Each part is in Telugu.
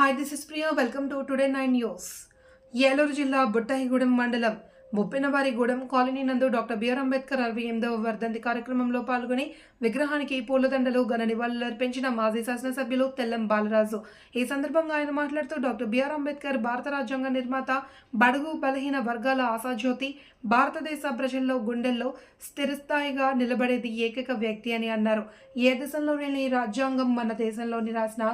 Hi this is Priya welcome to today nine news Eluru జిల్లా బుట్టహిగూడెం మండలం ముప్పినవారిగూడెం కాలనీ నందు డాక్టర్ బిఆర్ అంబేద్కర్ అరవై ఎనిమిదవ వర్ధంతి కార్యక్రమంలో పాల్గొని విగ్రహానికి పూలదండలు ఘన నివాళులర్పించిన మాజీ శాసనసభ్యులు తెల్లం బాలరాజు. ఈ సందర్భంగా ఆయన మాట్లాడుతూ డాక్టర్ బిఆర్ అంబేద్కర్ భారత రాజ్యాంగ నిర్మాత బడుగు బలహీన వర్గాల ఆశాజ్యోతి భారతదేశ ప్రజల్లో గుండెల్లో స్థిరస్థాయిగా నిలబడేది ఏకైక వ్యక్తి అని అన్నారు. ఏ దేశంలో రాజ్యాంగం మన దేశంలోని రాసిన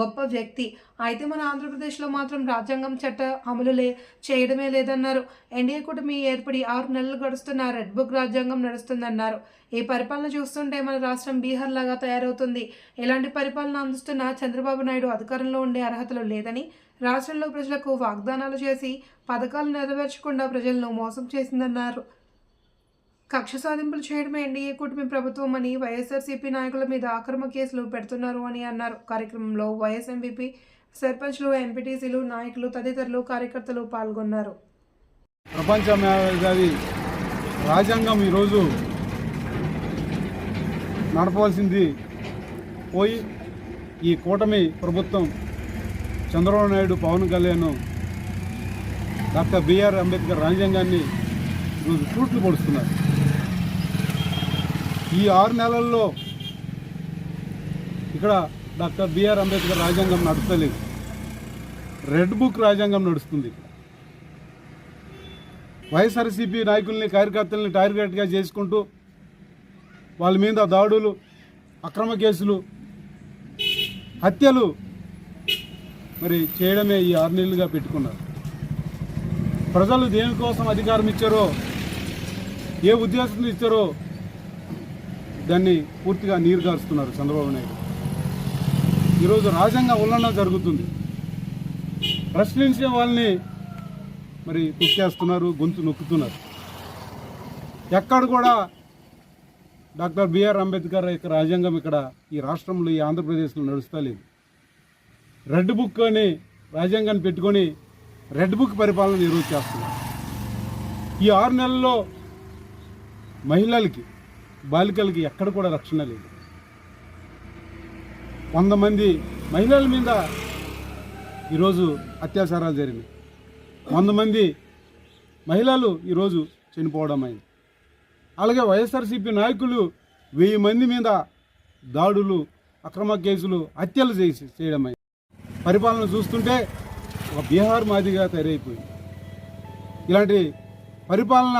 గొప్ప వ్యక్తి. అయితే మన ఆంధ్రప్రదేశ్లో మాత్రం రాజ్యాంగం చట్ట అమలు లే చేయడమే లేదన్నారు. ఎన్డీఏ కూటమి ఏర్పడి ఆరు నెలలు గడుస్తున్న రెడ్ బుక్ రాజ్యాంగం నడుస్తుందన్నారు. ఈ పరిపాలన చూస్తుంటే మన రాష్ట్రం బీహార్ లాగా తయారవుతుంది. ఇలాంటి పరిపాలన అందిస్తున్న చంద్రబాబు నాయుడు అధికారంలో ఉండే అర్హతలు లేదని రాష్ట్రంలో ప్రజలకు వాగ్దానాలు చేసి పథకాలు నెరవేర్చకుండా ప్రజలను మోసం చేసిందన్నారు. కక్ష సాధింపులు చేయడమే ఎన్డీఏ కూటమి ప్రభుత్వం అని వైఎస్ఆర్సీపీ నాయకుల మీద అక్రమ కేసులు పెడుతున్నారు అని అన్నారు. కార్యక్రమంలో వైఎస్ ఎంపీపీ సర్పంచ్లు ఎంపీటీసీలు నాయకులు తదితరులు కార్యకర్తలు పాల్గొన్నారు. ప్రపంచ మేధావి రాజ్యాంగం ఈరోజు నడపవలసింది పోయి ఈ కూటమి ప్రభుత్వం Chandrababu Naidu Pawan Kalyan doctor B R Ambedkar రాజ్యాంగాన్ని ఈరోజు ఫ్రూట్లు పొడుస్తున్నారు. ఈ ఆరు నెలల్లో ఇక్కడ డాక్టర్ బిఆర్ అంబేద్కర్ రాజ్యాంగం నడుస్తలేదు. రెడ్ బుక్ రాజ్యాంగం నడుస్తుంది వైఎస్ఆర్సీపీ నాయకుల్ని కార్యకర్తల్ని టార్గెట్గా చేసుకుంటూ వాళ్ళ మీద దాడులు అక్రమ కేసులు హత్యలు మరి చేయడమే ఈ ఆరు నెలలుగా పెట్టుకున్నారు. ప్రజలు దేనికోసం అధికారం ఇచ్చారో ఏ ఉద్దేశంతో ఇచ్చారో దాన్ని పూర్తిగా నీరు గారుస్తున్నారు చంద్రబాబు నాయుడు. ఈరోజు రాజ్యాంగ ఉల్లంఘన జరుగుతుంది. ప్రశ్నించే వాళ్ళని మరి తొక్కేస్తున్నారు గొంతు నొక్కుతున్నారు. ఎక్కడ కూడా డాక్టర్ బిఆర్ అంబేద్కర్ యొక్క రాజ్యాంగం ఇక్కడ ఈ రాష్ట్రంలో ఈ ఆంధ్రప్రదేశ్లో నడుస్తలేదు రెడ్ బుక్ అని రాజ్యాంగాన్ని పెట్టుకొని రెడ్ బుక్ పరిపాలన ఈరోజు చేస్తున్నారు. ఈ ఆరు నెలల్లో మహిళలకి బాలికలకి ఎక్కడ కూడా రక్షణ లేదు. వంద మంది మహిళల మీద ఈరోజు అత్యాచారాలు జరిగినాయి. వంద మంది మహిళలు ఈరోజు చనిపోవడం అయింది. అలాగే వైఎస్ఆర్సీపీ నాయకులు వెయ్యి మంది మీద దాడులు అక్రమ కేసులు హత్యలు చేసి చేయడం అయింది. పరిపాలన చూస్తుంటే ఒక బీహార్ మాదిరిగా తయారైపోయింది. ఇలాంటి పరిపాలన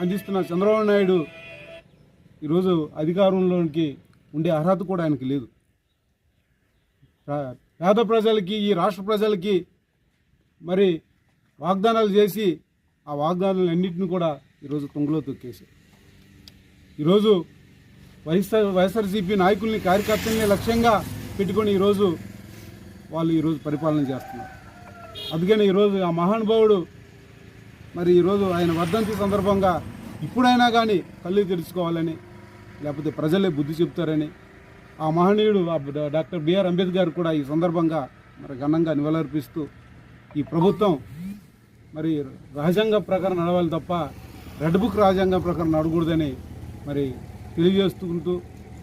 అందిస్తున్న చంద్రబాబు నాయుడు ఈరోజు అధికారంలోనికి ఉండే అర్హత కూడా ఆయనకి లేదు. పేద ప్రజలకి ఈ రాష్ట్ర ప్రజలకి మరి వాగ్దానాలు చేసి ఆ వాగ్దానాలన్నింటిని కూడా ఈరోజు తుంగలో తొక్కేసి ఈరోజు వైఎస్ఆర్ వైఎస్ఆర్సీపీ నాయకుల్ని కార్యకర్తల్ని లక్ష్యంగా పెట్టుకొని ఈరోజు వాళ్ళు ఈరోజు పరిపాలన చేస్తున్నారు. అందుకని ఈరోజు ఆ మహానుభావుడు మరి ఈరోజు ఆయన వర్ధంతి సందర్భంగా ఇప్పుడైనా కానీ కళ్ళు తెరుచుకోవాలని లేకపోతే ప్రజలే బుద్ధి చెప్తారని ఆ మహనీయుడు ఆ డాక్టర్ బిఆర్ అంబేద్కర్ కూడా ఈ సందర్భంగా మరి ఘనంగా నివాళులర్పిస్తూ ఈ ప్రభుత్వం మరి రాజ్యాంగ ప్రకారం నడవాలి తప్ప రెడ్ బుక్ రాజ్యాంగం ప్రకారం నడకూడదని మరి తెలియజేసుకుంటూ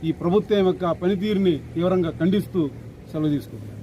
ఈ ప్రభుత్వం యొక్క పనితీరుని తీవ్రంగా ఖండిస్తూ సెలవు తీసుకుంటున్నాను